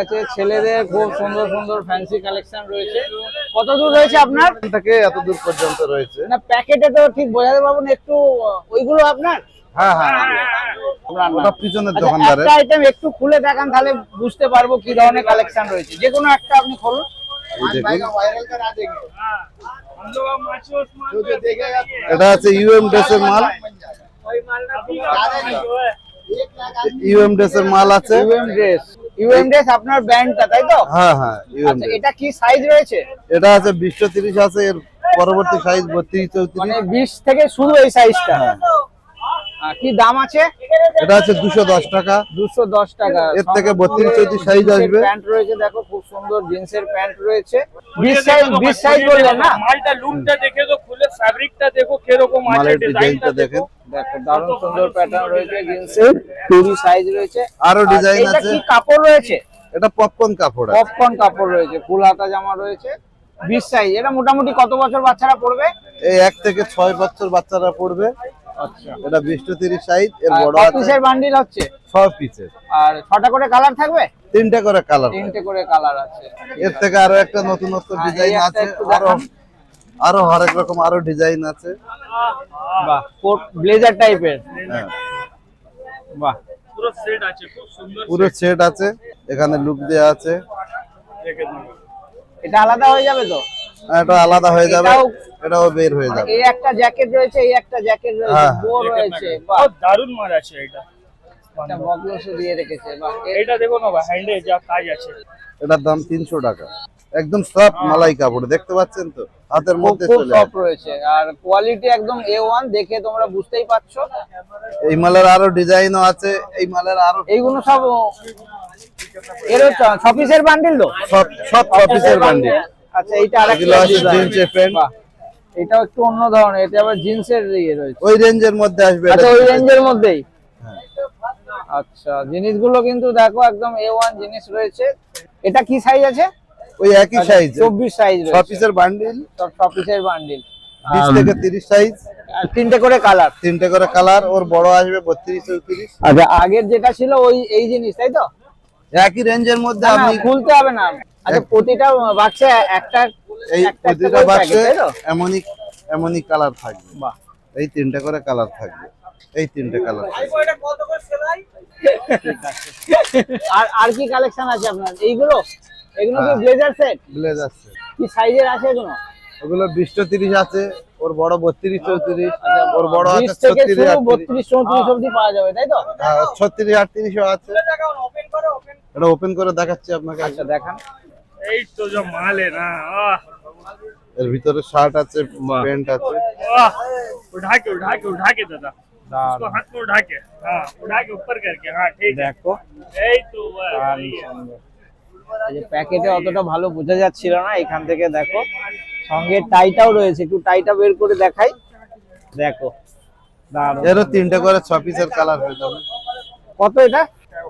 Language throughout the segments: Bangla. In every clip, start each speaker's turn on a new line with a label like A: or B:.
A: কাছে ছেলেদের খুব সুন্দর সুন্দর ফ্যান্সি কালেকশন রয়েছে। কত দূর রয়েছে আপনার?
B: থেকে এত দূর পর্যন্ত রয়েছে।
A: না প্যাকেটে তো ঠিক বোঝাতে পারব না একটু ওইগুলো আপনার?
B: হ্যাঁ হ্যাঁ
A: আপনার না।
B: পিছনের
A: আচ্ছা,
B: দোকানদারের।
A: আইটেম একটু খুলে দেখান তাহলে বুঝতে পারব কি ধরনের কালেকশন রয়েছে। যে কোনো একটা আপনি খুলুন।
B: এটা আছে ইউএম ড্রেসের মাল। ইউএম ড্রেসের মাল আছে।
A: ইউএম ড্রেস ইউএম ড্রেস আপনার ব্র্যান্ডটা তাই তো?
B: হ্যাঁ হ্যাঁ
A: আচ্ছা এটা কি সাইজ রয়েছে?
B: এটা আছে বিশটা তিরিশ আছে এর পরবর্তী সাইজ বত্রিশ চৌত্রিশ।
A: মানে 20 থেকে শুরু এই সাইজটা কি দাম আছে?
B: এটা আছে দুশো দশ টাকা।
A: 210 টাকা।
B: এর থেকে 32 34 size আসবে।
A: প্যান্ট রয়েছে দেখো খুব সুন্দর জিন্সের প্যান্ট রয়েছে। 20 সাইজ 20 সাইজ বললেন না?
C: মালটা লুকটা দেখে তো খুলে ফ্যাব্রিকটা দেখো কীরকম আছে ডিজাইনটা
B: ডিজাইনটা
C: দেখো।
B: দেখেন।
A: দেখো দারুণ সুন্দর প্যাটার্ন রয়েছে জিন্সের 20 সাইজ রয়েছে। আরও
B: ডিজাইন
A: এটা
B: আছে?
A: কি কাপড় রয়েছে?
B: এটা পপকর্ন কাপড় আছে।
A: পপকর্ন কাপড় রয়েছে ফুল হাতা জামা রয়েছে 20 সাইজ এটা মোটামুটি কত বছর বাচ্চারা পড়বে?
B: এই এক থেকে ছয় বছর বাচ্চারা পড়বে।
A: আচ্ছা।
B: এটা বিশটা তিরিশ সাইজ এর বড় আছে।
A: পিসের বান্ডিল হচ্ছে?
B: ছয় পিসের
A: আর ছটা করে কালার থাকবে?
B: তিনটা করে কালার
A: তিনটে করে কালার আছে।
B: এর থেকে আরও একটা নতুনত্ব
A: হ্যাঁ,
B: ডিজাইন আছে
A: আরও।
B: আরও হরেক রকম আরও ডিজাইন আছে।
A: বাহ কোট ব্লেজার টাইপের
B: হ্যাঁ।
A: বাহ।
C: পুরো সেট আছে খুব সুন্দর
B: পুরো সেট আছে এখানে লুক দেওয়া আছে।
A: এটা আলাদা হয়ে যাবে তো?
B: এটা আলাদা হয়ে যাবে
A: এটাও-
B: বের হয়ে যাবে।
A: এই একটা জ্যাকেট রয়েছে এই একটা জ্যাকেট রয়েছে
B: হ্যাঁ।
A: বো রয়েছে বাহ।
C: দারুণ মাল আছে এটা।
A: একটা বকলসও দিয়ে রেখেছে বাহ।
C: এটা দেখো না ভাই হ্যান্ডে যা কাজ আছে।
B: এটার দাম তিনশো টাকা। একদম সফট মালাই কাপড় দেখতে পাচ্ছেন তো? হাতের মধ্যে
A: খুব
B: চলে
A: সফট রয়েছে। আর কোয়ালিটি একদম এ ওয়ান দেখে তোমরা বুঝতেই পারছ।
B: এই মালের আরও ডিজাইনও আছে এই মালের আরও
A: এইগুলো সব এর ছ পিসের বান্ডিল তো?
B: সব সব অফিসের বান্ডিল
A: আচ্ছা এইটা আরেকটা।
B: জিন্সের প্যান্ট।
A: এটাও একটু অন্য ধরনের এটা আবার জিন্সের ইয়ে রয়েছে।
B: ওই রেঞ্জের মধ্যে আসবে
A: আচ্ছা ওই রেঞ্জের মধ্যেই?
B: হ্যাঁ।
A: আচ্ছা জিনিসগুলো কিন্তু দেখো একদম এ ওয়ান জিনিস রয়েছে। এটা কি সাইজ আছে?
B: ওই একই সাইজ
A: চব্বিশ সাইজ
B: ছ
A: রয়েছে
B: পিসের বান্ডিল
A: সব ছ পিসের বান্ডিল
B: বিশ থেকে তিরিশ সাইজ
A: আর তিনটে করে কালার
B: তিনটে করে কালার ওর বড় আসবে বত্রিশ চৌত্রিশ।
A: আচ্ছা আগের যেটা ছিল ওই এই জিনিস তাই তো?
B: একই রেঞ্জের মধ্যে আপনি
A: খুলতে হবে না। আচ্ছা প্রতিটা বাক্সে একটা
B: এই প্রতিটা বাক্সে? এমনই এমনই কালার থাকবে।
A: বাহ।
B: এই তিনটে করে কালার থাকবে। এই তিনটে কালার
A: আর আর কি কালেকশন আছে আপনার? এইগুলো? এগুলো কি
B: হ্যাঁ।
A: ব্লেজার সেট
B: ব্লেজার
A: কি সাইজের আছে এগুলো
B: ওগুলো বিশটা তিরিশ আছে ওর বড় বত্রিশ চৌত্রিশ ওর বড় আছে
A: বিশ থেকে
B: ছত্রিশ
A: শুরু
B: আটত্রিশ
A: বত্রিশ চৌত্রিশ অব্দি পাওয়া যাবে তাই তো
B: হ্যাঁ ছত্রিশ আটত্রিশও আছে এটা ওপেন করে দেখাচ্ছি আপনাকে
A: আচ্ছা দেখান
C: এই তো যা মাল है ना आह
B: এর ভিতরে শার্ট আছে প্যান্ট আছে
C: आह उठा के उठा के उठा के दादा उसको हाथ में उठा के हाँ उठा के ऊपर करके हाँ ठीक है
A: দেখো
C: यही तो बस
A: যে প্যাকেটে অতটা ভালো বোঝা যাচ্ছিল না এখান থেকে দেখো। সঙ্গে টাইটাও রয়েছে একটু টাইটা বের করে দেখাই। দেখো
B: এরও তিনটা করে ছ পিসের কালার হয়ে যাবে।
A: কত এটা?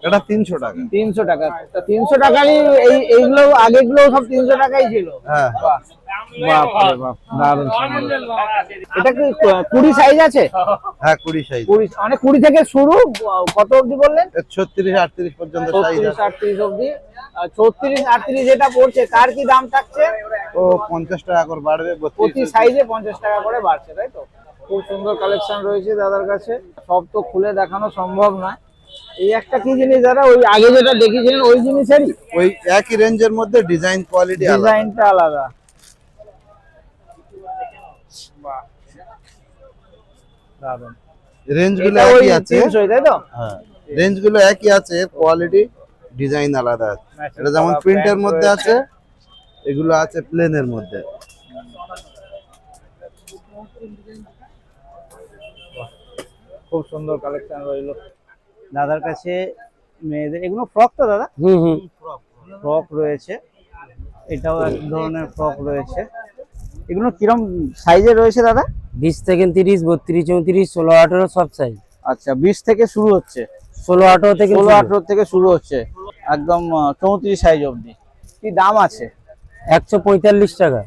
B: এটা তিনশো টাকা।
A: তিনশো টাকা। তা তিনশো টাকারই এই এইগুলো আগেগুলো সব তিনশো টাকাই ছিল।
B: হ্যাঁ।
A: বাহ বাপ দারুণ এটা কি কুড়ি সাইজ আছে?
B: হ্যাঁ কুড়ি সাইজ
A: কুড়ি মানে কুড়ি থেকে শুরু কত অবধি বললেন?
B: ছত্রিশ আটত্রিশ পর্যন্ত
A: ছত্রিশ আটত্রিশ অবধি। ছত্রিশ আটত্রিশ যেটা পড়ছে তার কি দাম থাকছে?
B: ও পঞ্চাশ টাকা করে বাড়বে
A: প্রতি সাইজে পঞ্চাশ টাকা করে বাড়ছে তাই তো? খুব সুন্দর কালেকশন রয়েছে দাদার কাছে। সব তো খুলে দেখানো সম্ভব নয়। এই একটা কি জিনিস দাদা ওই আগে যেটা দেখিয়েছিলেন ওই জিনিসেরই?
B: ওই একই রেঞ্জের মধ্যে ডিজাইন কোয়ালিটি
A: ডিজাইনটা আলাদা। দারুণ রেঞ্জগুলো
B: একই আছে।
A: তিনশোই তাই তো?
B: হ্যাঁ রেঞ্জগুলো একই আছে কোয়ালিটি ডিজাইন আলাদা আছে। এটা যেমন প্রিন্টের মধ্যে আছে এগুলো আছে প্লেনের মধ্যে।
A: খুব সুন্দর কালেকশন রইল। দাদার কাছে মেয়েদের এগুলো ফ্রক তো দাদা?
D: হুম হুম।
A: ফ্রক রয়েছে। এটাও এক ধরনের ফ্রক রয়েছে। এগুলো কিরম সাইজে রয়েছে দাদা?
D: বিশ থেকে তিরিশ বত্রিশ চৌত্রিশ ষোলো আঠেরো সব সাইজ
A: আচ্ছা বিশ থেকে শুরু হচ্ছে?
D: ষোলো আঠেরো থেকে
A: ষোলো আঠেরো থেকে শুরু হচ্ছে। একদম চৌত্রিশ সাইজ অবধি। কি দাম আছে?
D: একশো পঁয়তাল্লিশ টাকা।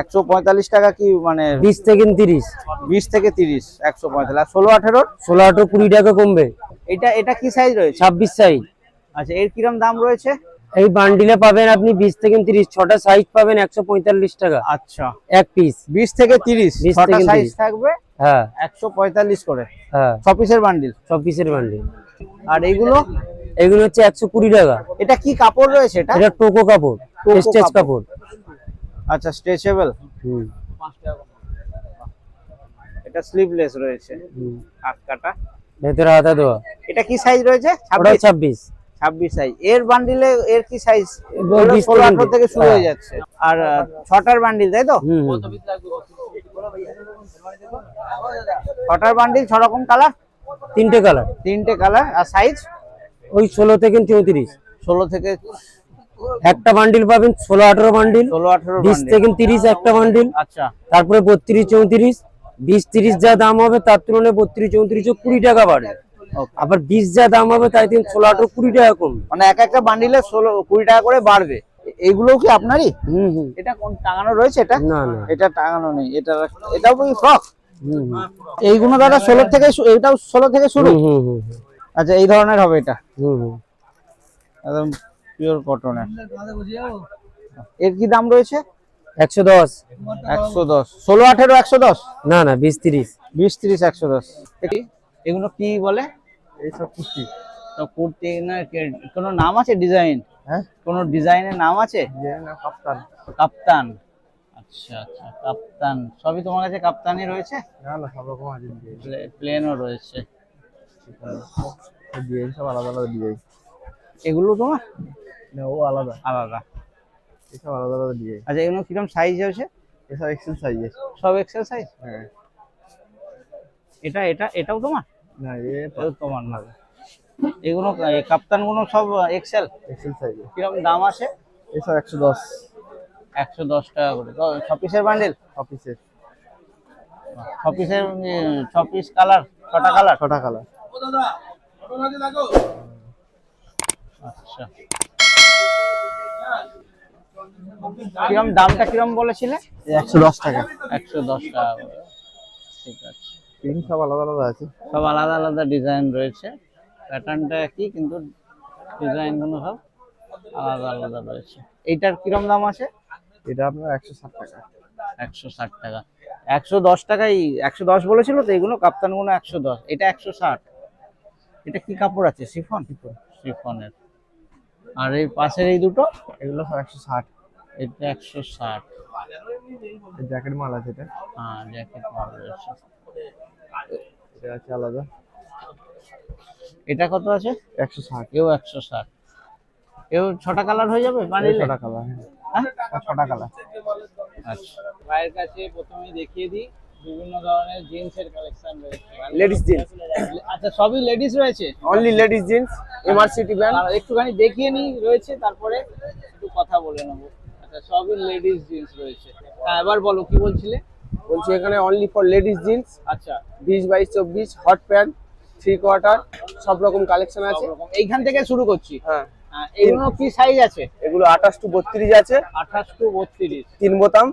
A: একশো পঁয়তাল্লিশ টাকা কি মানে
D: বিশ থেকে তিরিশ।
A: বিশ থেকে তিরিশ একশো পঁয়তাল্লিশ। ষোলো আঠেরো?
D: ষোলো আঠেরো কুড়ি টাকা কমবে।
A: এটা এটা কি সাইজ রয়েছে?
D: ছাব্বিশ সাইজ
A: আচ্ছা এর কিরম দাম রয়েছে?
E: এই বান্ডিলে পাবেন আপনি বিশ থেকে তিরিশ ছটা সাইজ পাবেন একশো পঁয়তাল্লিশ টাকা।
A: আচ্ছা।
E: এক পিস
A: বিশ থেকে তিরিশ
E: 20
A: ছটা সাইজ থাকবে
E: হ্যাঁ।
A: একশো পঁয়তাল্লিশ করে।
E: হ্যাঁ।
A: ছ পিসের বান্ডিল
E: সব পিসের বান্ডিল
A: আর এইগুলো
E: এগুলো হচ্ছে একশো কুড়ি টাকা।
A: এটা কি কাপড় রয়েছে এটা?
E: এটা টোকো কাপড়
A: টোকো
E: স্টেচ
A: কাপড়। আচ্ছা স্ট্রেচেবল
E: হুম।
A: এটা স্লিভলেস রয়েছে। হাত কাটা।
E: ভেতরে হাতা দেওয়া।
A: এটা কি সাইজ রয়েছে?
E: ওটা
A: ছাব্বিশ।
E: ছাব্বিশ
A: সাইজ এর বান্ডিলে এর কি সাইজ
E: এগুলো 20
A: ষোলো আঠারো
E: থেকে
A: শুরু হয়ে
E: হ্যাঁ।
A: যাচ্ছে। আর ছটার বান্ডিল তাই তো। ছটার বান্ডিল ছ রকম কালার
E: তিনটে কালার
A: তিনটে কালার আর সাইজ
E: ওই ষোলো থেকে চৌত্রিশ।
A: ষোলো থেকে
E: একটা বান্ডিল পাবেন ষোলো আঠারো বান্ডিল
A: ষোলো আঠারো
E: বিশ থেকে তিরিশ একটা বান্ডিল
A: আচ্ছা।
E: তারপরে বত্রিশ চৌত্রিশ বিশ তিরিশ যা দাম হবে তার তুলনায় বত্রিশ চৌত্রিশ কুড়ি টাকা বাড়বে।
A: Okay.
E: আবার বিশ যা দাম হবে তাই তিন ষোলো আঠারো কুড়ি টাকা কমবে।
A: মানে এক একটা বান্ডিলে ষোলো কুড়ি টাকা করে বাড়বে। এইগুলোও কি আপনারই?
E: হুম হুম।
A: এটা কোন টাঙানো রয়েছে এটা?
E: না না।
A: এটা টাঙানো নেই। এটা এটাও কি ফ্রক এইগুলো দাদা ষোলো থেকে এটাও ষোলো থেকে শুরু। আচ্ছা এই ধরনের হবে এটা।
E: হুম হুম।
A: একদম পিওর কটনের এর। কি দাম রয়েছে?
E: একশো দশ।
A: একশো দশ। ষোলো আঠেরো একশো দশ?
E: না না বিশ তিরিশ।
A: বিশ তিরিশ একশো দশ। এগুলো কি বলে? এইসব কুর্তি? তো কুর্তি না কোনো নাম আছে ডিজাইন? হ্যাঁ? কোনো ডিজাইনের নাম আছে? কাপ্তান। কাপ্তান। আচ্ছা আচ্ছা কাপ্তান। সবই তোমার কাছে কাপ্তানি রয়েছে?
F: না না সব রকম আছে
A: প্লেনও রয়েছে।
F: ডিজাইন সব আলাদা আলাদা ডিজাইন।
A: এগুলো তোমার?
F: না ও আলাদা।
A: আলাদা।
F: এসব আলাদা আলাদা ডিজাইন।
A: আচ্ছা এগুলো কীরকম সাইজ হয়েছে
F: এসব এক্সেল সাইজের
A: সব এক্সেল সাইজ
F: হ্যাঁ।
A: এটা এটা এটাও তোমার?
F: না এ
A: তোমার না। এগুলো সব এক্সেল
F: এক্সেল
A: কীরকম দাম
F: এসব একশো দশ।
A: একশো দশ টাকা করে। ছ পিসের বান্ডেল ছ পিসের ছ পিস কালার ছটা কালার
F: ছটা কালার
A: আচ্ছা। কিরম দামটা কিরম বলেছিলে?
F: একশো দশ টাকা।
A: একশো দশ টাকা ঠিক আছে।
F: প্রিন্ট সব আলাদা আলাদা আছে?
A: সব আলাদা আলাদা ডিজাইন রয়েছে। প্যাটার্নটা একই কিন্তু ডিজাইনগুলো সব আলাদা আলাদা রয়েছে। এইটার কিরম দাম আছে?
F: এটা আপনার একশো ষাট টাকা।
A: একশো ষাট টাকা। একশো দশ টাকাই একশো দশ বলেছিল তো এগুলো কাপ্তানগুলো একশো দশ। এটা একশো ষাট। এটা কি কাপড় আছে? শিফন? শিফনের। আর এই পাশের এই দুটো?
F: এগুলো একশো ষাট।
A: এটা একশো ষাট।
F: জ্যাকেট মাল আছে এটা।
A: হ্যাঁ জ্যাকেট মাল রয়েছে।
F: এটা আছে আলাদা।
A: এটা কত আছে?
F: একশো ষাট।
A: এও একশো ষাট। এও ছটা কালার হয়ে যাবে? বানিলে
F: ছটা কালার।
A: হ্যাঁ?
F: ছটা কালার।
A: আচ্ছা। ভাইয়ের কাছে প্রথমেই দেখিয়ে দিই বিভিন্ন ধরনের জিন্সের কালেকশন রয়েছে।
G: লেডিস জিন্স
A: আচ্ছা সবই লেডিস রয়েছে?
G: Only ladies jeans MRCT brand
A: আর একটুখানি দেখিয়ে নিই রয়েছে তারপরে একটু কথা বলে নেব। আচ্ছা সবই লেডিস জিন্স রয়েছে। হ্যাঁ এবার বলো কি বলছিলে?
G: বলছি এখানে অনলি ফর লেডিস জিন্স
A: আচ্ছা।
G: বিশ বাইশ চব্বিশ হট প্যান্ট থ্রি কোয়ার্টার সব রকম কালেকশন আছে।
A: এইখান থেকে শুরু করছি?
G: হ্যাঁ।
A: এগুলো কি সাইজ আছে?
G: এগুলো আঠাশ টু বত্রিশ আছে।
A: আঠাশ টু বত্রিশ।
G: তিন বোতাম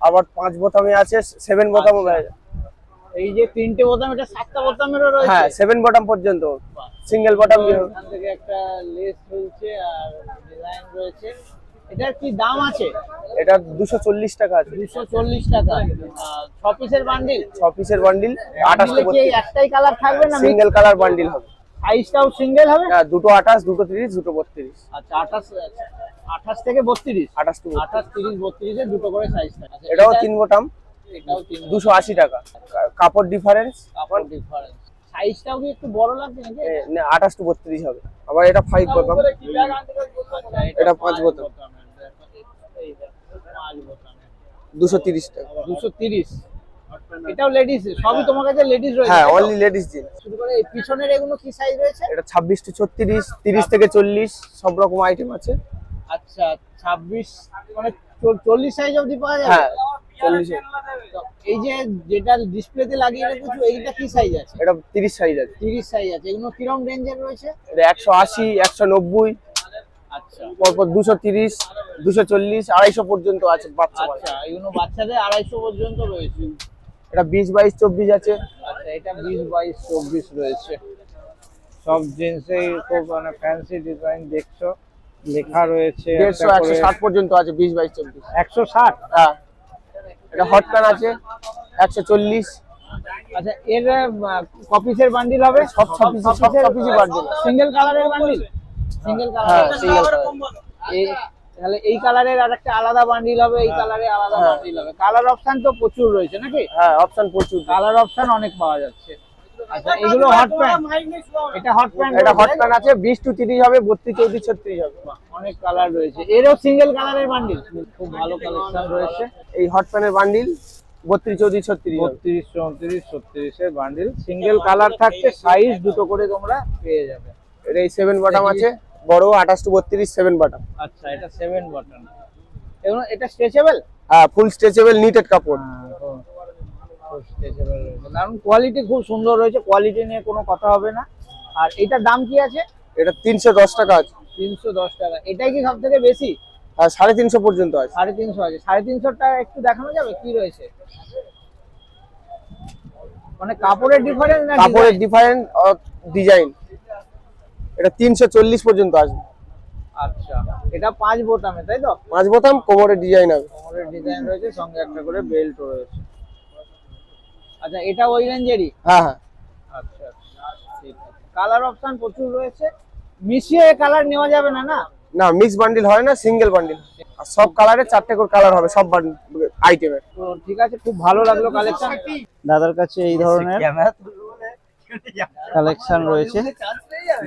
G: আবার পাঁচ বোতামে আছে সেভেন বোতামও
A: আচ্ছা। এই যে তিনটে বোতাম এটা সাতটা বোতামেরও রয়েছে?
G: হ্যাঁ সেভেন বটম পর্যন্ত। সিঙ্গেল বটম
A: এখান থেকে একটা লেস রয়েছে আর ডিজাইন রয়েছে। এটার কি দাম আছে?
G: এটা দুশো চল্লিশ টাকা আছে।
A: দুশো চল্লিশ টাকা। ছ পিসের বান্ডিল
G: ছ পিসের বান্ডিল আঠাশ
A: একটাই কালার থাকবে না
G: সিঙ্গেল কালার বান্ডিল হবে।
A: সাইজটাও সিঙ্গেল হবে?
G: হ্যাঁ, দুটো আঠাশ দুটো তিরিশ দুটো বত্রিশ।
A: আচ্ছা আঠাশ আঠাশ থেকে বত্রিশ?
G: আঠাশ টু
A: আঠাশ তিরিশ বত্রিশে দুটো করে সাইজ থাকে আচ্ছা,
G: এটাও তিন
A: এটাও
G: দুশো আশি টাকা। কাপড় ডিফারেন্স
A: কাপড় ডিফারেন্স সাইজটাও কি একটু বড় লাগছে নাকি?
G: আঠাশ টু বত্রিশ হবে। আবার এটা ফাইভ বোতাম। এটা পাঁচ বোতাম।
A: এই দেখো, পাঁচ বোতামের
G: দুশো তিরিশ টাকা।
A: দুশো তিরিশ। এটাও লেডিস সবই তোমার কাছে লেডিস রয়েছে।
G: হ্যাঁ অনলি লেডিস জিন্স
A: শুরু করে এই পিছনের এগুলো কি সাইজ রয়েছে?
G: এটা টু থেকে চল্লিশ সব রকম আইটেম আছে।
A: আচ্ছা ছাব্বিশ মানে চল- চল্লিশ সাইজ অবধি পাওয়া যাবে?
G: হ্যাঁ
A: এই যে যেটা ডিসপ্লেতে লাগিয়ে রেখেছো এইটা কি সাইজ আছে?
G: এটা তিরিশ সাইজ আছে।
A: তিরিশ সাইজ আছে। এগুলো রেঞ্জের রয়েছে?
G: এটা একশো আশি একশো নব্বই পরপর দুশো তিরিশ দুশো চল্লিশ আড়াইশো পর্যন্ত আছে বাচ্চা
A: আচ্ছা এগুলো বাচ্চাদের আড়াইশো পর্যন্ত রয়েছে।
G: এটা বিশ বাইশ চব্বিশ আছে।
A: আচ্ছা এটা বিশ বাইশ চব্বিশ রয়েছে। সব জিন্সেই খুব মানে ফ্যান্সি ডিজাইন দেখছ? লেখা রয়েছে
G: দেড়শো একশো ষাট পর্যন্ত আছে বিশ বাইশ চব্বিশ।
A: একশো ষাট?
G: হ্যাঁ। এটা হট প্যান আছে একশো চল্লিশ।
A: আচ্ছা এর কপিসের বান্ডিল হবে?
G: সব সব সব বান্ডিল
A: সিঙ্গেল কালারের বান্ডিল সিঙ্গেল
G: হ্যাঁ
A: কালার
G: সিঙ্গেল
A: এই তাহলে এই কালারের আর একটা আলাদা বান্ডিল হবে এই কালারে আলাদা
G: হ্যাঁ।
A: বান্ডিল হবে। কালার অপশন তো প্রচুর রয়েছে নাকি?
G: হ্যাঁ অপশন প্রচুর।
A: কালার অপশন অনেক পাওয়া যাচ্ছে। আচ্ছা এগুলো হট প্যান্ট এটা হট প্যান্ট
G: এটা হট প্যান আছে বিশ টু তিরিশ হবে বত্রিশ চৌত্রিশ ছত্রিশ হবে।
A: অনেক কালার রয়েছে। এরও সিঙ্গেল কালারের বান্ডিল খুব ভালো কালেকশন রয়েছে।
G: এই হট প্যানের বান্ডিল
A: বান্ডিল সিঙ্গেল কালার থাকছে সাইজ দুটো করে তোমরা পেয়ে যাবে।
G: এটা এই সেভেন বাটাম আছে বড় আঠাশ টু বত্রিশ সেভেন বাটাম
A: আচ্ছা এটা সেভেন বাটন এবং এটা স্ট্রেচেবল
G: হ্যাঁ ফুল স্ট্রেচেবল নিটেড কাপড়।
A: স্ট্রেচেবল কারণ কোয়ালিটি খুব সুন্দর রয়েছে কোয়ালিটি নিয়ে কোনো কথা হবে না। আর এটার দাম কি আছে?
G: এটা তিনশো দশ টাকা আছে।
A: তিনশো দশ টাকা। এটাই কি সব থেকে বেশি?
G: আর সাড়ে তিনশো পর্যন্ত আছে।
A: সাড়ে তিনশো আছে। সাড়ে তিনশো টাকা একটু দেখানো যাবে? কি রয়েছে? মানে কাপড়ের ডিফারেন্স না
G: কাপড়ের ডিফারেন্ট ডিজাইন এটা তিনশো চল্লিশ পর্যন্ত আসবে।
A: আচ্ছা এটা পাঁচ বোতামে তাই তো?
G: পাঁচ বোতাম কোমরের ডিজাইন হবে।
A: কোমরের ডিজাইন রয়েছে সঙ্গে একটা করে বেল্ট রয়েছে। আচ্ছা এটা ওই রেঞ্জেরই
G: হ্যাঁ হ্যাঁ।
A: আচ্ছা আচ্ছা, ঠিক আছে। কালার অপশন প্রচুর রয়েছে। মিশিয়ে কালার নেওয়া যাবে না না?
G: না মিক্স বান্ডিল হয় না সিঙ্গেল বান্ডিল আর সব কালারে চারটে করে কালার হবে সব আইটেমের
A: ঠিক আছে খুব ভালো লাগল কালেকশন দাদার কাছে এই ধরনের কালেকশন রয়েছে।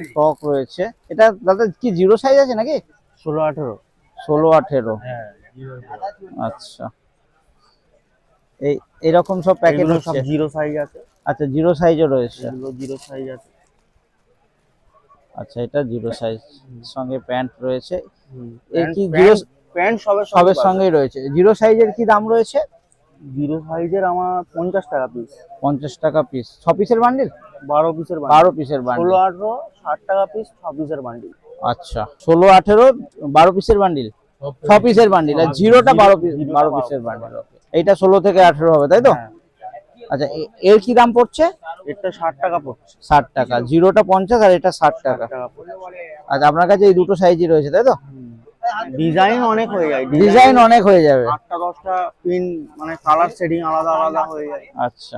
A: স্টক রয়েছে। এটা দাদা কি জিরো সাইজ আছে নাকি? ষোলো আঠেরো। ষোলো আঠেরো। আচ্ছা। এই এরকম সব প্যাকেট সব
G: জিরো সাইজ আছে।
A: আচ্ছা জিরো সাইজও রয়েছে।
G: জিরো সাইজ আছে।
A: আচ্ছা এটা জিরো সাইজ সঙ্গে প্যান্ট রয়েছে। এই কি জিরো
G: প্যান্ট সবে
A: সবের সঙ্গেই রয়েছে। জিরো সাইজের কি দাম রয়েছে?
G: জিরো সাইজের আমার পঞ্চাশ টাকা পিস
A: পঞ্চাশ টাকা পিস ছ পিসের বান্ডিল
G: বারো পিসের
A: বারো পিসের বান্ডিল
G: আঠারো ষাট টাকা পিস ছ পিসের বান্ডিল
A: আচ্ছা। ষোলো আঠেরো বারো পিসের বান্ডিল ছ পিসের বান্ডিল আর জিরোটা বারো পিস বারো পিসের বান্ডিল এইটা ষোলো থেকে আঠেরো হবে তাই তো? আচ্ছা এর কি দাম পড়ছে?
G: এটা ষাট টাকা পড়ছে।
A: ষাট টাকা। জিরোটা পঞ্চাশ আর এটা ষাট টাকা।
G: টাকা
A: আচ্ছা আপনার কাছে এই দুটো সাইজই রয়েছে তাই তো?
G: ডিজাইন অনেক হয়ে যায়।
A: ডিজাইন অনেক হয়ে যাবে।
G: আটটা দশটা পিন মানে কালার শেডিং আলাদা আলাদা হয়ে যায়।
A: আচ্ছা।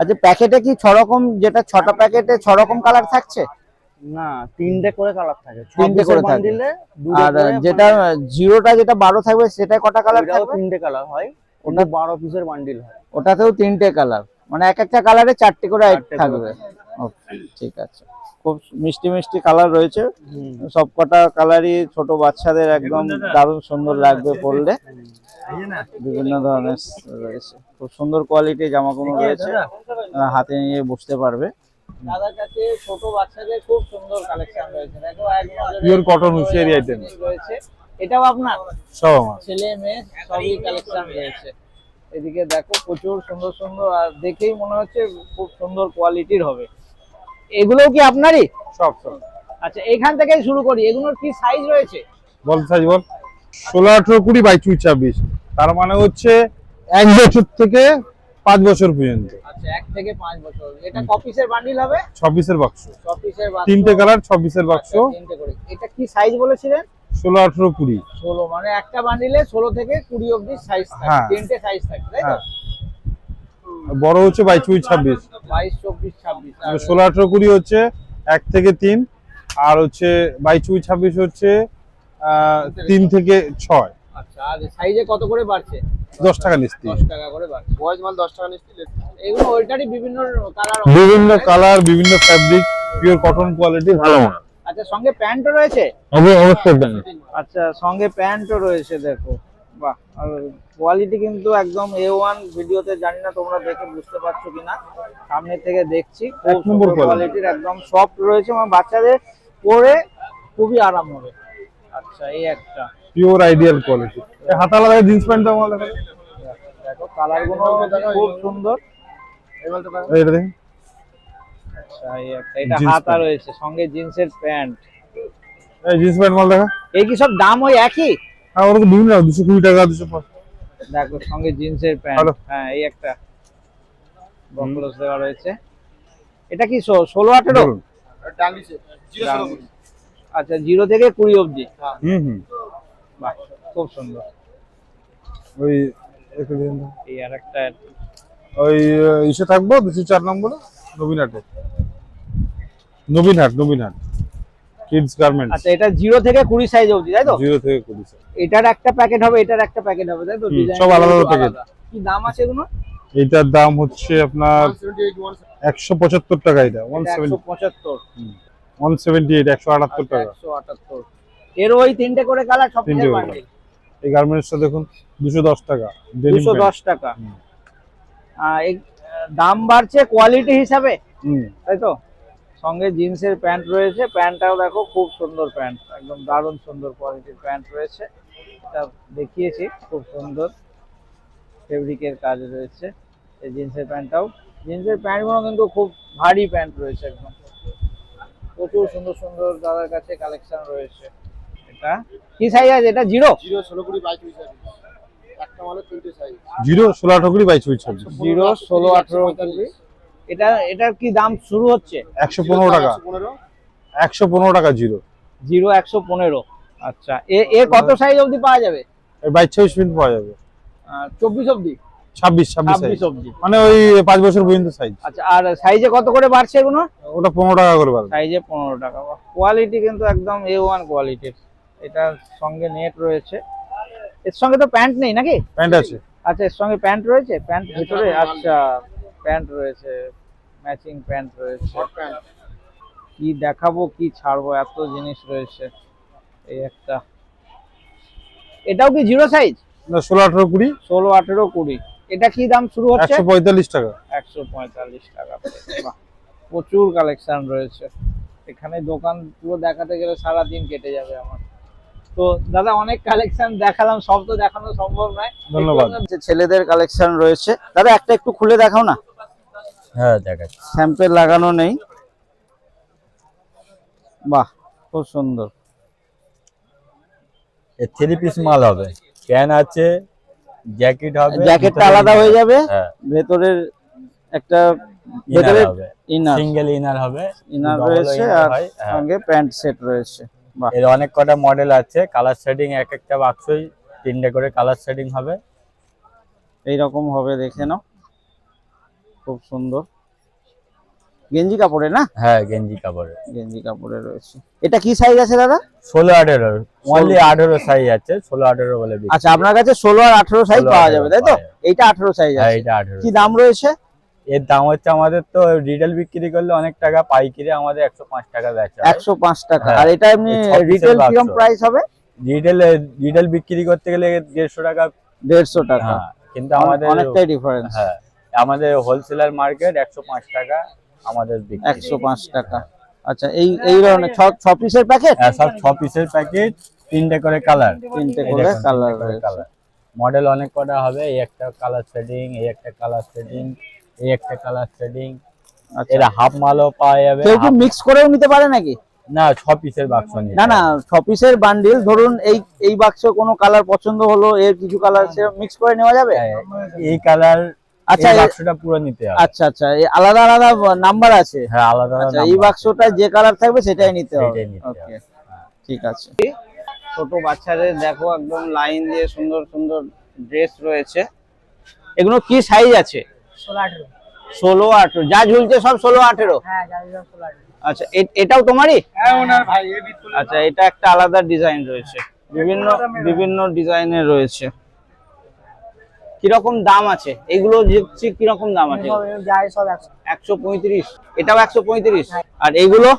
A: আচ্ছা প্যাকেটে কি ছ রকম যেটা ছটা প্যাকেটে ছ রকম কালার থাকছে?
G: না তিনটে করে কালার থাকে।
A: তিনটে করে থাকে। আর যেটা জিরোটা যেটা বারো থাকবে সেটাই কটা কালার থাকবে?
G: তিনটে কালার হয়। ওটা বারো পিসের বান্ডিল হয়।
A: ওটাতেও তিনটে কালার মানে এক একটা কালারে চারটে করে
G: চারটে করে
A: থাকবে। ওকে ঠিক আছে। খুব মিষ্টি মিষ্টি কালার রয়েছে। সব কটা কালারই ছোট বাচ্চাদের একদম দারুণ সুন্দর লাগবে পরলে। বিভিন্ন ধরনের রয়েছে। খুব সুন্দর কোয়ালিটির জামাগুলো রয়েছে। হাতে নিয়ে বসতে পারবে। দাদার কাছে ছোট বাচ্চাদের খুব সুন্দর কালেকশন রয়েছে দেখো
H: পিওর কটন হুঁশিয়ারি আইটেম
A: রয়েছে এটাও আপনার?
H: সব আমার।
A: ছেলে মেয়ে সবই কালেকশন রয়েছে। এদিকে দেখো প্রচুর সুন্দর সুন্দর আর দেখেই মনে হচ্ছে খুব সুন্দর কোয়ালিটির হবে। এগুলোও কি আপনারই?
H: সব সব।
A: আচ্ছা এখান থেকেই শুরু করি। এগুলোর কি সাইজ রয়েছে?
H: বল সাইজ বল। ষোলো আঠেরো কুড়ি বাইশ ছাব্বিশ। তার মানে হচ্ছে এক বছর থেকে পাঁচ বছর পর্যন্ত।
A: আচ্ছা এক থেকে পাঁচ বছর। এটা কপিসের বান্ডিল হবে?
H: বাক্স তিনটে কালার বাক্স
A: তিনটে করে। এটা কি সাইজ বলেছিলেন?
H: ষোলো আঠেরো কুড়ি।
A: ষোলো মানে একটা বান্ডিলে ষোলো থেকে কুড়ি অব্দি সাইজ থাকে।
H: হ্যাঁ।
A: তিনটে সাইজ থাকে তাই তো?
H: হ্যাঁ। বড় হচ্ছে বাইশ ছাব্বিশ।
A: বাইশ চব্বিশ ছাব্বিশ।
H: ষোলো আঠেরো কুড়ি হচ্ছে এক থেকে তিন আর হচ্ছে বাইশ চব্বিশ ছাব্বিশ হচ্ছে তিন থেকে ছয়।
A: আচ্ছা আর সাইজে কত করে বাড়ছে?
H: দশ টাকা নিস্তি।
A: দশ টাকা করে বাড়ছে। বয়স মাল দশ টাকা এগুলো ওইটারই বিভিন্ন কালার
H: বিভিন্ন কালার বিভিন্ন ফ্যাব্রিক পিওর কটন কোয়ালিটি ভালো মাল।
A: আচ্ছা সঙ্গে প্যান্টও রয়েছে?
H: অবশ্যই
A: আচ্ছা সঙ্গে প্যান্টও রয়েছে দেখো। বাহ আর কোয়ালিটি কিন্তু একদম এ ওয়ান ভিডিওতে জানি না তোমরা দেখে বুঝতে পারছ কিনা। সামনে থেকে দেখছি
H: নম্বর
A: কোয়ালিটির একদম সফট রয়েছে আমার বাচ্চাদের পরে খুবই আরাম হবে। আচ্ছা এই একটা।
H: পিওর আইডিয়াল কোয়ালিটি হাতা লাগা জিন্স প্যান্ট দাও আমাদের
A: দেখো কালারগুলো খুব সুন্দর।
H: এটা দেখেন
A: আচ্ছা এই একটা। এটা হাতা রয়েছে সঙ্গে জিন্সের প্যান্ট
H: এই জিন্স প্যান্ট মাল দেখা।
A: এই কি সব দাম ওই একই?
H: হ্যাঁ ওরকম বিভিন্ন দুশো কুড়ি টাকা দুশো
A: দেখো সঙ্গে জিন্সের প্যান্ট। হ্যাঁ এই একটা বকলস দেওয়া রয়েছে। এটা কি ষোলো আঠেরো? আচ্ছা জিরো থেকে কুড়ি অবধি?
H: হুম হুম।
A: বাহ খুব সুন্দর।
H: ওই
A: এই আর একটা
H: ওই ইসে থাকব দুশো চার নম্বরে নবীনহাটে। নবীনহাট নবীনহাট। কিডস গার্মেন্টস
A: আচ্ছা এটা জিরো থেকে কুড়ি সাইজ অবধি তাই তো?
H: জিরো থেকে কুড়ি স্যার
A: এটার একটা প্যাকেট হবে এটার একটা প্যাকেট হবে তাই তো? Design
H: সব আলাদা।
A: আলাদা। কি দাম আছে এগুলো?
H: এইটার দাম হচ্ছে আপনার একশো পঁচাত্তর টাকা এটা ওয়ান
A: একশো
H: সেভেন্টি
A: পঁচাত্তর।
H: ওয়ান সেভেন্টি এইট একশো আটাত্তর টাকা।
A: একশো আটাত্তর। এর ওই তিনটে করে কালার সব
H: করে colour। এই গার্মেন্টসটা দেখুন দুশো দশ টাকা denim
A: দুশো
H: pant।
A: দশ টাকা। দাম বাড়ছে কোয়ালিটি হিসাবে তাই তো? সঙ্গে জিন্সের প্যান্ট রয়েছে। প্যান্টটাও দেখো খুব সুন্দর প্যান্ট একদম দারুণ সুন্দর কোয়ালিটির প্যান্ট রয়েছে। এটা দেখিয়েছি খুব সুন্দর ফেব্রিকের কাজ রয়েছে এই জিন্সের প্যান্টটাও। জিন্সের প্যান্টগুলো কিন্তু খুব ভারী প্যান্ট রয়েছে একদম। প্রচুর সুন্দর সুন্দর দাদার কাছে কালেকশন রয়েছে এটা। কি সাইজ আছে? এটা জিরো
H: জিরো ষোলো আঠারো কুড়ি বাইশ কুড়ি ছাব্বিশ।
A: জিরো ষোলো আঠেরো কুড়ি। এটা এটার কি দাম শুরু হচ্ছে?
H: একশো পনেরো টাকা। একশো পনেরো? টাকা জিরো।
A: জিরো একশো পনেরো। আচ্ছা এ এ কত সাইজ অবধি পাওয়া যাবে?
H: এই বাইশ ছাব্বিশ মিনিট পাওয়া যাবে।
A: চব্বিশ অবধি?
H: ছাব্বিশ ছাব্বিশ।
A: অবধি।
H: মানে ওই পাঁচ বছর পর্যন্ত সাইজ
A: আচ্ছা আর সাইজে কত করে বাড়ছে এগুলো?
H: ওটা পনেরো টাকা করে পারবে
A: সাইজে পনেরো টাকা। কোয়ালিটি কিন্তু একদম এ ওয়ান কোয়ালিটির এটার সঙ্গে নেট রয়েছে। এর সঙ্গে তো প্যান্ট নেই নাকি?
H: প্যান্ট আছে।
A: আচ্ছা এর সঙ্গে প্যান্ট রয়েছে? প্যান্ট ভিতরে? আচ্ছা প্যান্ট রয়েছে। ম্যাচিং প্যান্ট রয়েছে। কি দেখাবো কি ছাড়বো এত জিনিস রয়েছে। এই একটা। এটাও কি জিরো সাইজ?
H: না ষোলো আঠারো কুড়ি।
A: ষোলো আঠেরো কুড়ি। এটা কি দাম শুরু হচ্ছে?
H: একশো পঁয়তাল্লিশ টাকা।
A: একশো পঁয়তাল্লিশ টাকা প্রচুর কালেকশন রয়েছে। এখানে দোকান পুরো দেখাতে গেলে সারা দিন কেটে যাবে আমার। তো দাদা অনেক কালেকশন দেখালাম সব তো দেখানো সম্ভব নয়।
H: ধন্যবাদ।
A: ছেলেদের কালেকশন রয়েছে। দাদা একটা একটু খুলে দেখাও না।
D: হ্যাঁ দেখাচ্ছি।
A: স্যাম্পেল লাগানো নেই। বাহ খুব সুন্দর।
D: থ্রি পিস মাল হবে। প্যান আছে জ্যাকেট হবে
A: জ্যাকেটটা আলাদা হয়ে যাবে।
D: হ্যাঁ।
A: ভেতরের একটা ভেতরে ইনার
D: সিঙ্গেল ইনার হবে।
A: ইনার রয়েছে আর
D: হ্যাঁ।
A: সঙ্গে প্যান্ট সেট রয়েছে। বাহ।
D: এর অনেক কটা মডেল আছে। কালার শেডিং এক একটা বাক্সই তিনটে করে কালার শেডিং হবে।
A: এইরকম হবে দেখে নাও। খুব সুন্দর। গেঞ্জি কাপড়ে না?
D: হ্যাঁ গেঞ্জি কাপড়ের
A: গেঞ্জি কাপড়ে রয়েছে। এটা কি সাইজ আছে দাদা?
D: ষোলো আঠেরো। অনলি আঠেরো সাইজ আছে ষোলো আঠেরো বলে
A: আচ্ছা আপনার কাছে ষোলো আর আঠেরো সাইজ পাওয়া যাবে তাই তো? এইটা আঠেরো সাইজ
D: হ্যাঁ
A: আছে।
D: এটা আঠেরো
A: কি দাম রয়েছে?
D: এর দাম হচ্ছে আমাদের তো রিটেল বিক্রি করলে অনেক টাকা পাইকারি আমাদের একশো পাঁচ টাকা বেচা
A: একশো পাঁচ টাকা।
D: হ্যাঁ।
A: আর এটা এমনি রিটেল। কিরম প্রাইস হবে?
D: রিটেল রিটেল বিক্রি করতে গেলে দেড়শো টাকা।
A: দেড়শো টাকা।
D: হ্যাঁ কিন্তু আমাদের
A: অনেকটাই ডিফারেন্স
D: হ্যাঁ আমাদের হোলসেলার মার্কেট একশো পাঁচ টাকা আমাদের
A: একশো পাঁচ টাকা। আচ্ছা এই এই ধরনের ছ পিসের প্যাকেট
D: হ্যাঁ, সব ছ পিসের প্যাকেট তিনটে করে কালার
A: তিনটে করে কালার
D: কালার মডেল অনেক কটা হবে এই একটা কালার শেডিং এই একটা কালার শেডিং এই একটা কালার শেডিং
A: আচ্ছা।
D: এর হাফ মালও পাওয়া যাবে
A: কেউ কি মিক্স করেও নিতে পারে নাকি?
D: না ছ পিসের বাক্স নিয়ে
A: না না ছ পিসের বান্ডিল ধরুন এই এই বাক্সে কোনো কালার পছন্দ হলো এর কিছু কালার সে মিক্স করে নেওয়া যাবে?
D: হ্যাঁ, এই কালার
A: আচ্ছা,
D: আচ্ছা বাক্সটা পুরো নিতে হবে।
A: আচ্ছা আচ্ছা এই আলাদা আলাদা নাম্বার আছে?
D: হ্যাঁ আলাদা আলাদা
A: আচ্ছা এই। বাক্সটা যে কালার থাকবে সেটাই নিতে হবে। ওকে ঠিক আছে। ছোট বাচ্চাদের দেখো একদম লাইন দিয়ে সুন্দর সুন্দর ড্রেস রয়েছে। এগুলো কি সাইজ আছে? ষোলো আঠেরো। যা ঝুলছে সব ষোলো আঠেরো? আচ্ছা এ- এটাও তোমারই?
C: হ্যাঁ ওনার ভাই
A: আচ্ছা এটা একটা আলাদা ডিজাইন রয়েছে। বিভিন্ন বিভিন্ন ডিজাইনের রয়েছে। কীরকম দাম আছে? এগুলো দেখছি কীরকম দাম আছে? একশো। পঁয়ত্রিশ। এটাও একশো পঁয়ত্রিশ? আর এগুলো?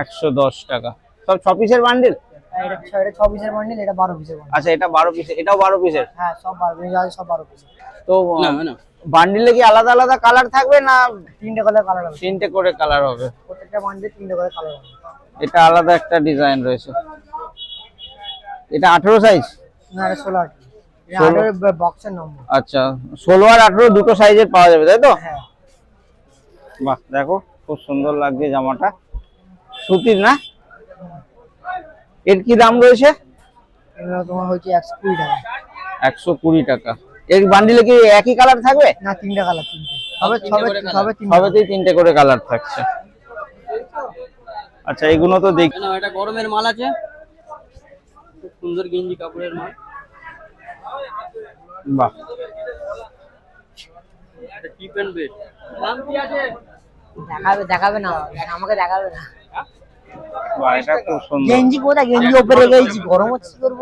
A: একশো দশ টাকা। সব ছ পিসের বান্ডিল
I: এটা এটা ছ বান্ডিল এটা বারো পিসের
A: আচ্ছা এটা বারো পিসের এটাও বারো পিসের?
I: হ্যাঁ সব বারো পিস আছে সব বারো পিস
A: তো বান্ডিলে কি আলাদা আলাদা কালার থাকবে না
I: তিনটে কালার কালার হবে।
A: তিনটে করে কালার হবে?
I: প্রত্যেকটা বান্ডিল তিনটে করে কালার হবে।
A: এটা আলাদা একটা ডিজাইন রয়েছে। এটা আঠেরো সাইজ
I: নম্বর
A: আচ্ছা ষোলো আর আঠেরো দুটো সাইজের পাওয়া যাবে তাই তো?
I: হ্যাঁ।
A: বাহ দেখো খুব সুন্দর লাগছে জামাটা। সুতির না? এর কি দাম রয়েছে?
I: এগুলো তোমার হচ্ছে একশো কুড়ি টাকা।
A: একশো কুড়ি টাকা। এর বান্ডিলে কি একই কালার থাকবে?
I: না তিনটে কালার তিনটে। তিনটে
A: সবেতেই তিনটে করে কালার থাকছে। আচ্ছা এগুলো তো দেখি
D: না এটা গরমের মাল আছে। সুন্দর গেঞ্জি কাপড়ের মাল।
A: বাহ।
D: এটা টিপ এন্ড বেড। দাম কি আছে?
I: দেখাবে দেখাবে না আমাকে দেখাবে না।
A: বাহ এটা খুব সুন্দর।
I: গেঞ্জি কোথায়? গেঞ্জি উপরে গেছি গরম হচ্ছে করব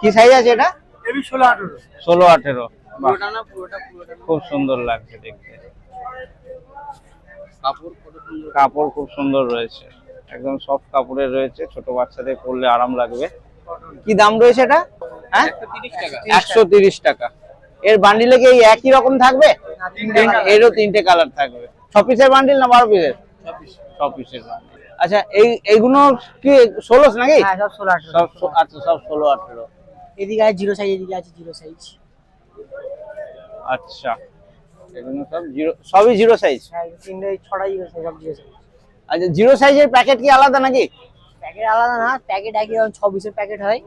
A: কি সাইজ আছে এটা?
C: এবি 16 18
A: 16 18 বাহ।
D: পুরোটা না পুরোটা পুরোটা
A: খুব সুন্দর লাগছে দেখতে।
D: কাপড়
A: খুব সুন্দর রয়েছে। একদম সফট কাপড়ে রয়েছে ছোট বাচ্চাদের পরলে আরাম লাগবে। কি দাম রয়েছে এটা? হ্যাঁ? একশো তিরিশ টাকা। এর বান্ডিলে কি এই একই রকম থাকবে? এরও তিনটে কালার থাকবে। ছ পিসের বান্ডিল না বারো পিসের ছ পিসের বান্ডিল আচ্ছা এই এইগুলো কি ষোলো নাকি?
I: হ্যাঁ সব ষোলো আঠেরো।
A: আচ্ছা সব ষোলো আঠেরো।
I: এদিকে আছে জিরো সাইজ এদিকে আছে জিরো সাইজ
A: আচ্ছা। এগুলো সব জিরো সবই জিরো সাইজ
I: হ্যাঁ তিনটে ছটা জিরো সাইজ সব জিরো সাইজ
A: আচ্ছা জিরো সাইজের প্যাকেট কি আলাদা নাকি?
I: প্যাকেট আলাদা না প্যাকেট একই রকম ছ পিসের প্যাকেট হয়।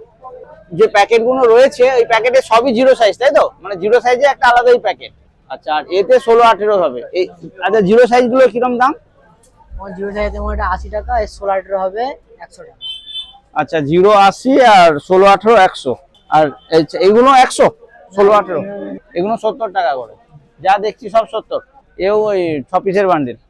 A: যে প্যাকেটগুলো রয়েছে ওই প্যাকেটে সবই জিরো সাইজ তাই তো? মানে জিরো সাইজে একটা আলাদাই প্যাকেট। আচ্ছা আর এতে ষোলো আঠেরো হবে। এই আচ্ছা জিরো সাইজগুলো কিরম দাম?
I: আমার জিরো সাইজ তোমার এটা আশি টাকা এর ষোলো আঠেরো হবে একশো টাকা।
A: আচ্ছা জিরো আশি আর ষোলো আঠেরো একশো। আর এইগুলো একশো ষোলো আঠেরো। এগুলো সত্তর টাকা করে। যা দেখছি সব সত্তর। এও ওই ছ পিসের বান্ডিল